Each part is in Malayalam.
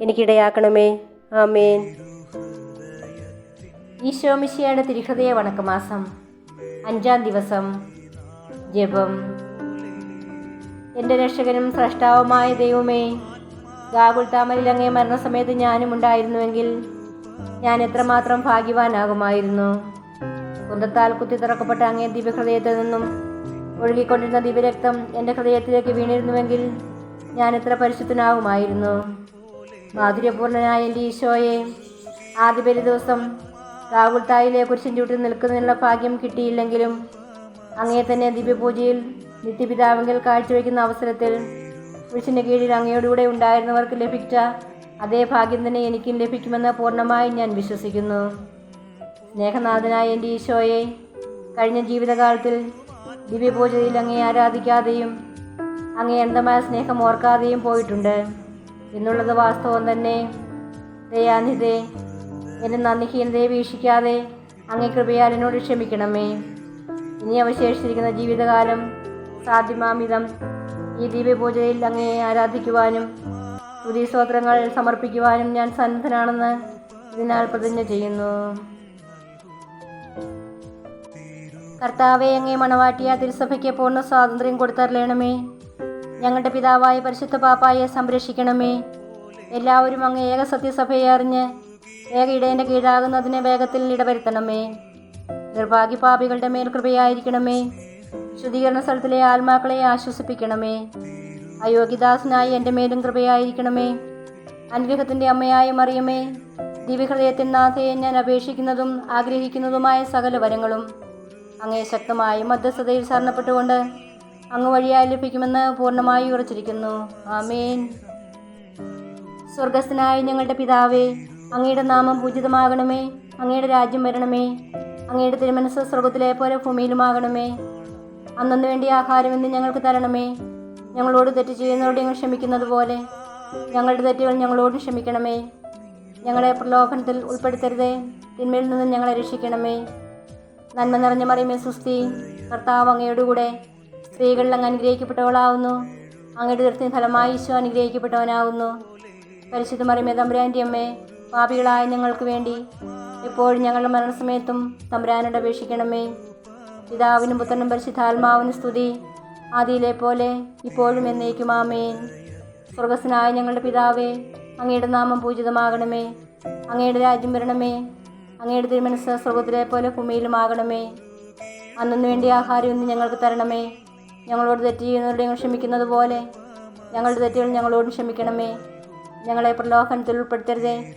എനിക്കിടയാക്കണമേ. ആമേൻ. ഈശോമിശിയുടെ തിരുഹൃദയ വണക്കമാസം അഞ്ചാം ദിവസം ജപം. എന്റെ രക്ഷകനും സ്രഷ്ടാവുമായ ദൈവമേ ഗാകുൽ താമരിൽ അങ്ങേ മരണസമയത്ത് ഞാനും ഉണ്ടായിരുന്നുവെങ്കിൽ ഞാൻ എത്രമാത്രം ഭാഗ്യവാനാകുമായിരുന്നു. കുന്തത്താൽ കുത്തി തുറക്കപ്പെട്ട അങ്ങേ ദിവ്യഹൃദയത്തിൽ നിന്നും ഒഴുകിക്കൊണ്ടിരുന്ന ദിവ്യരക്തം എന്റെ ഹൃദയത്തിലേക്ക് വീണിരുന്നുവെങ്കിൽ ഞാൻ എത്ര പരിശുദ്ധനാകുമായിരുന്നു. മാധുര്യപൂർണനായ എന്റെ ഈശോയെ ആദ്യ പേര് ദിവസം കാവുൽത്തായിലെ കുരിശൻ ചൂട്ടിൽ നിൽക്കുന്നതിനുള്ള ഭാഗ്യം കിട്ടിയില്ലെങ്കിലും അങ്ങേ തന്നെ ദിവ്യപൂജയിൽ നിത്യപിതാവെങ്കിൽ കാഴ്ചവെക്കുന്ന അവസരത്തിൽ കുരിശിന്റെ കീഴിൽ അങ്ങയോടുകൂടെ ഉണ്ടായിരുന്നവർക്ക് ലഭിച്ച അതേ ഭാഗ്യം തന്നെ എനിക്കും ലഭിക്കുമെന്ന് പൂർണമായും ഞാൻ വിശ്വസിക്കുന്നു. സ്നേഹനാഥനായ എന്റെ ഈശോയെ കഴിഞ്ഞ ജീവിതകാലത്തിൽ ദിവ്യപൂജയിൽ അങ്ങേ ആരാധിക്കാതെയും അങ്ങേ അന്ധമായ സ്നേഹം ഓർക്കാതെയും പോയിട്ടുണ്ട്. എന്നുള്ളത് വാസ്തവം തന്നെ. ദയാനിധേ എന്റെ നന്ദിഹീനതയെ വീക്ഷിക്കാതെ അങ്ങേ കൃപയാൽ എന്നോട് ക്ഷമിക്കണമേ. ഇനി അവശേഷിച്ചിരിക്കുന്ന ജീവിതകാലം സാധ്യമാമിതം. ഈ ദിവ്യപൂജയിൽ അങ്ങേ ആരാധിക്കുവാനും പുതിയ സ്തോത്രങ്ങൾ സമർപ്പിക്കുവാനും ഞാൻ സന്നദ്ധനാണെന്ന് ഇതിനാൽ പ്രതിജ്ഞ ചെയ്യുന്നു. കർത്താവെ അങ്ങേ മണവാട്ടിയ തിരുസഭയ്ക്ക് പൂർണ സ്വാതന്ത്ര്യം കൊടുത്തരളയണമേ ഞങ്ങളുടെ പിതാവായ പരിശുദ്ധ പാപ്പായെ സംരക്ഷിക്കണമേ. എല്ലാവരും അങ്ങ് ഏക സത്യസഭയെ അറിഞ്ഞ് ഏക ഇടേന്റെ കീഴാകുന്നതിനെ വേഗത്തിൽ ഇടവരുത്തണമേ. നിർഭാഗ്യ പാപികളുടെ മേൽ കൃപയായിരിക്കണമേ. ശുദ്ധീകരണ സ്ഥലത്തിലെ ആത്മാക്കളെ ആശ്വസിപ്പിക്കണമേ. അയോഗ്യദാസനായി എന്റെ മേലും കൃപയായിരിക്കണമേ. അനുഗ്രഹത്തിന്റെ അമ്മയായ മറിയമേ ദിവ്യഹൃദയത്തിൻ നാഥയെ ഞാൻ അപേക്ഷിക്കുന്നതും ആഗ്രഹിക്കുന്നതുമായ സകല വരങ്ങളും അങ്ങേ ശക്തമായ മധ്യസ്ഥതയിൽ ശരണപ്പെട്ടുകൊണ്ട് അങ്ങ് വഴിയായി ലഭിക്കുമെന്ന് പൂർണമായി ഉറച്ചിരിക്കുന്നു. ആമേൻ. സ്വർഗസ്ഥനായ ഞങ്ങളുടെ പിതാവേ അങ്ങയുടെ നാമം പൂജിതമാകണമേ. അങ്ങയുടെ രാജ്യം വരണമേ. അങ്ങയുടെ തിരുമനസ് സ്വർഗത്തിലെ പോലെ ഭൂമിയിലുമാകണമേ. അന്നു വേണ്ടി ആഹാരം ഇന്ന് ഞങ്ങൾക്ക് തരണമേ. ഞങ്ങളോട് തെറ്റ് ചെയ്യുന്നവരോട് ഞങ്ങൾ ക്ഷമിക്കുന്നത് പോലെ ഞങ്ങളുടെ തെറ്റുകൾ ഞങ്ങളോട് ക്ഷമിക്കണമേ. ഞങ്ങളെ പ്രലോഭനത്തിൽ ഉൾപ്പെടുത്തരുതേ. തിന്മയിൽ നിന്നും ഞങ്ങളെ രക്ഷിക്കണമേ. നന്മ നിറഞ്ഞ മറിയമേ സുസ്തി കർത്താവ് അങ്ങയുടെ കൂടെ സ്ത്രീകളിൽ അങ്ങ് അനുഗ്രഹിക്കപ്പെട്ടവളാവുന്നു. അങ്ങയുടെ ദൃത്തിന് ഫലമായി ഈശോ അനുഗ്രഹിക്കപ്പെട്ടവനാവുന്നു. പരിശുദ്ധ മറിയമേ തമ്പുരാന്റെ അമ്മേ പാപികളായ ഞങ്ങൾക്ക് വേണ്ടി എപ്പോഴും ഞങ്ങളുടെ മരണസമയത്തും തമ്പുരാനോട് അപേക്ഷിക്കണമേ. പിതാവിനും പുത്രനും പരിശുദ്ധാത്മാവിനും സ്തുതി. ആദിയിലെ പോലെ ഇപ്പോഴും എന്നേക്കും ആമേൻ. സ്വർഗസ്സനായ ഞങ്ങളുടെ പിതാവേ അങ്ങയുടെ നാമം പൂജിതമാകണമേ. അങ്ങയുടെ രാജ്യം വരണമേ. അങ്ങയുടെ തിരുമനസ് സ്വർഗത്തിലെ പോലെ ഭൂമിയിലുമാകണമേ. അന്നു വേണ്ടി ആഹാരം ഇന്ന് ഞങ്ങൾക്ക് തരണമേ. ഞങ്ങളോട് തെറ്റ് ചെയ്യുന്നവരുടെ ഞങ്ങൾ ക്ഷമിക്കുന്നത് പോലെ. ഞങ്ങളുടെ തെറ്റുകൾ ഞങ്ങളോടും ക്ഷമിക്കണമേ. ഞങ്ങളെ പ്രലോഭനത്തിൽ ഉൾപ്പെടുത്തരുതേ.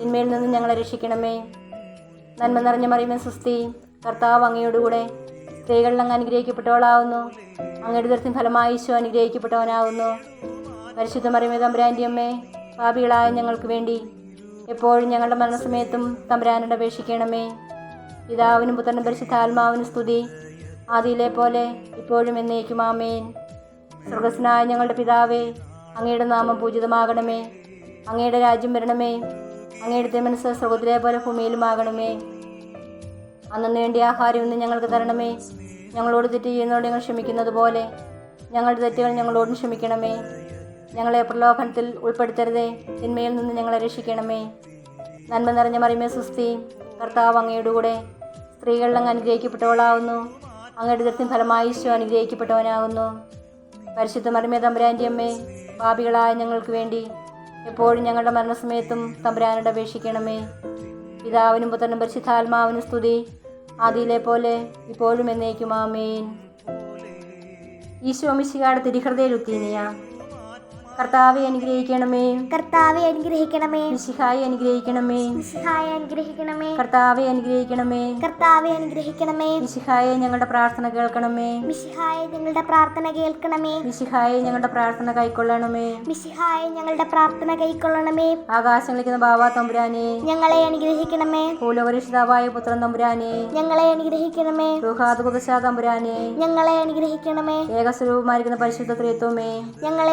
തിന്മയിൽ നിന്ന് ഞങ്ങളെ രക്ഷിക്കണമേ. നന്മ നിറഞ്ഞ മറിയുമേ സുസ്തി കർത്താവ് അങ്ങയോടുകൂടെ സ്ത്രീകളിൽ അങ്ങ് അനുഗ്രഹിക്കപ്പെട്ടവളാവുന്നു. അങ്ങയുടെ ദൃശ്യം ഫലമായി ഈശോ അനുഗ്രഹിക്കപ്പെട്ടവനാവുന്നു. പരിശുദ്ധ മറിയമേ തമ്പുരാന്റെ അമ്മേ പാപികളായ ഞങ്ങൾക്ക് വേണ്ടി എപ്പോഴും ഞങ്ങളുടെ മരണസമയത്തും തമ്പുരാനോട് അപേക്ഷിക്കണമേ. പിതാവിനും പുത്രനും പരിശുദ്ധാത്മാവിനും സ്തുതി. ആദിയിലെ പോലെ ഇപ്പോഴും എന്നേക്കും ആമേൻ. സ്വർഗസ്നായ ഞങ്ങളുടെ പിതാവേ അങ്ങയുടെ നാമം പൂജിതമാകണമേ. അങ്ങയുടെ രാജ്യം വരണമേ. അങ്ങയുടെ മനസ്സ് സ്വർഗത്തിലെ പോലെ ഭൂമിയിലുമാകണമേ. അന്നു വേണ്ടി ആഹാരം ഇന്ന് ഞങ്ങൾക്ക് തരണമേ. ഞങ്ങളോട് തെറ്റ് ചെയ്യുന്നതോട് ഞങ്ങൾ ക്ഷമിക്കുന്നത് പോലെ ഞങ്ങളുടെ തെറ്റുകൾ ഞങ്ങളോടും ക്ഷമിക്കണമേ. ഞങ്ങളെ പ്രലോഭനത്തിൽ ഉൾപ്പെടുത്തരുതേ. തിന്മയിൽ നിന്ന് ഞങ്ങളെ രക്ഷിക്കണമേ. നന്മ നിറഞ്ഞ മറിമേ സുസ്തി കർത്താവ് അങ്ങയുടെ കൂടെ സ്ത്രീകളിലങ്ങ് അനുഗ്രഹിക്കപ്പെട്ടവളാവുന്നു. അങ്ങയുടെ ദൃശ്യം ഫലമായി ഈശോ അനുഗ്രഹിക്കപ്പെട്ടവനാകുന്നു. പരിശുദ്ധ മറിമേ തമ്പുരാന്റെ അമ്മേ പാപികളായ ഞങ്ങൾക്ക് വേണ്ടി എപ്പോഴും ഞങ്ങളുടെ മരണസമയത്തും തമ്പുരാനോട് അപേക്ഷിക്കണമേ. പിതാവിനും പുത്രനും പരിശുദ്ധാത്മാവിനും സ്തുതി. ആദിയിലെ പോലെ ഇപ്പോഴും എന്നേക്കും ആമേൻ ഈശോ മിശികാട് തിരിഹൃദയിലുത്തീനിയ കർത്താവെ അനുഗ്രഹിക്കണമേ. കർത്താവെ അനുഗ്രഹിക്കണമേ. മിശിഹായി അനുഗ്രഹിക്കണമേ. മിശിഹായെ അനുഗ്രഹിക്കണമേ. കർത്താവെ അനുഗ്രഹിക്കണമേ. കർത്താവെ അനുഗ്രഹിക്കണമേ. മിശിഹായെ ഞങ്ങളുടെ പ്രാർത്ഥന കേൾക്കണമേ. മിശിഹായെ ഞങ്ങളുടെ പ്രാർത്ഥന കേൾക്കണമേ. മിശിഹായെ ഞങ്ങളുടെ പ്രാർത്ഥന കൈക്കൊള്ളണമേ. മിശിഹായെ ഞങ്ങളുടെ പ്രാർത്ഥന കൈക്കൊള്ളണമേ. ആകാശങ്ങളിക്കുന്ന ബാബാ തമ്പുരാനെ. ഞങ്ങളെ അനുഗ്രഹിക്കണമേ. കൂലപരിഷിതാവായ പുത്രൻ തമ്പുരാനെ. ഞങ്ങളെ അനുഗ്രഹിക്കണമേ. റുഹാദുകുദശാ തമ്പുരാനെ. ഞങ്ങളെ അനുഗ്രഹിക്കണമേ. ഏകസ്വരൂപമായിരിക്കുന്ന പരിശുദ്ധ ത്രിയത്വമേ ഞങ്ങളെ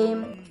game.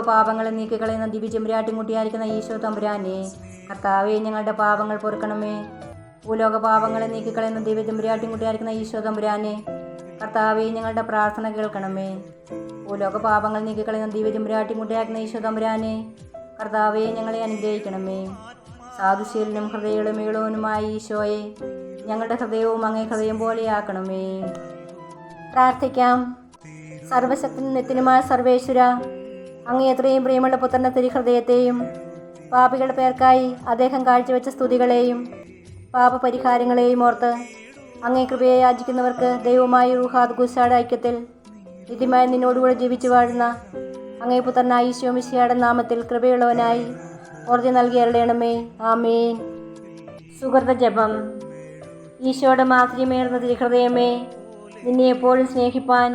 പാപങ്ങളെ നീക്കിക്കളയുന്ന ദിവ്യചെമ്പുരാട്ടിൻകുട്ടിയായിരിക്കുന്ന ഈശോ തമ്പുരാനെ. കർത്താവേ ഞങ്ങളുടെ പാപങ്ങൾ പൊറുക്കണമേ. ഭൂലോക പാപങ്ങളെ നീക്കിക്കളയുന്ന ദിവ്യചെമ്പുരാട്ടിൻകുട്ടിയായിരിക്കുന്ന ഈശോ തമ്പുരാനെ. കർത്താവേ ഞങ്ങളുടെ പ്രാർത്ഥന കേൾക്കണമേ. ഭൂലോക പാപങ്ങൾ നീക്കിക്കളയുന്ന ദിവ്യചെമ്പുരാട്ടിൻകുട്ടിയായിരിക്കുന്ന ഈശോ തമ്പുരാനെ. കർത്താവേ ഞങ്ങളെ അനുഗ്രഹിക്കണമേ. സാധുശീലനും ഹൃദയളുമീളവനുമായ ഈശോയെ ഞങ്ങളുടെ ഹൃദയവും അങ്ങേ ഹൃദയം പോലെയാക്കണമേ. പ്രാർത്ഥിക്കാം. സർവശക്തി നിത്യനുമായ സർവേശ്വര അങ്ങേ എത്രയും പ്രിയമുള്ള പുത്രന്റെ തിരുഹൃദയത്തെയും പാപികളുടെ പേർക്കായി അദ്ദേഹം കാഴ്ചവെച്ച സ്തുതികളെയും പാപപരിഹാരങ്ങളെയും ഓർത്ത് അങ്ങേ കൃപയെ യാചിക്കുന്നവർക്ക് ദൈവമായി റുഹാദ് ഗുസാഡ് ഐക്യത്തിൽ നിത്യമായി നിന്നോടുകൂടെ ജീവിച്ചു വാഴുന്ന അങ്ങേ പുത്രനായ ഈശോമിശിയുടെ നാമത്തിൽ കൃപയുള്ളവനായി ഓർജി നൽകി ആമേൻ. സുഹൃത ജപം. ഈശോയുടെ മാധുര്യമേറുന്ന തിരുഹൃദയമേ നിന്നെ എപ്പോഴും സ്നേഹിപ്പാൻ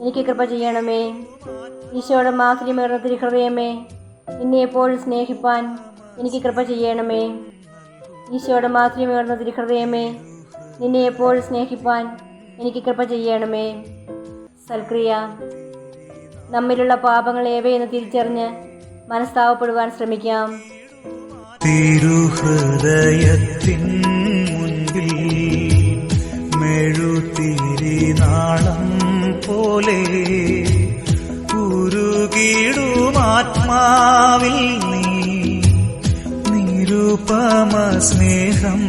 എനിക്ക് കൃപ ചെയ്യണമേ. ഈശോയുടെ മാധുര്യമേറുന്ന തിരുഹൃദയമേ നിന്നെ എപ്പോഴും സ്നേഹിപ്പാൻ എനിക്ക് കൃപ ചെയ്യണമേ. ഈശോയുടെ മാധുര്യമേറുന്ന തിരുഹൃദയമേ നിന്നെ എപ്പോഴും സ്നേഹിപ്പാൻ എനിക്ക് കൃപ ചെയ്യണമേ. സൽക്രിയ നമ്മിലുള്ള പാപങ്ങൾ ഏവയെന്ന് തിരിച്ചറിഞ്ഞ് മനസ്താവപ്പെടുവാൻ ശ്രമിക്കാം. തിരുഹൃദയത്തിൻ പോലെ ഉരുകിടുമാത്മാവിൽ നീ. നിരുപമ സ്നേഹം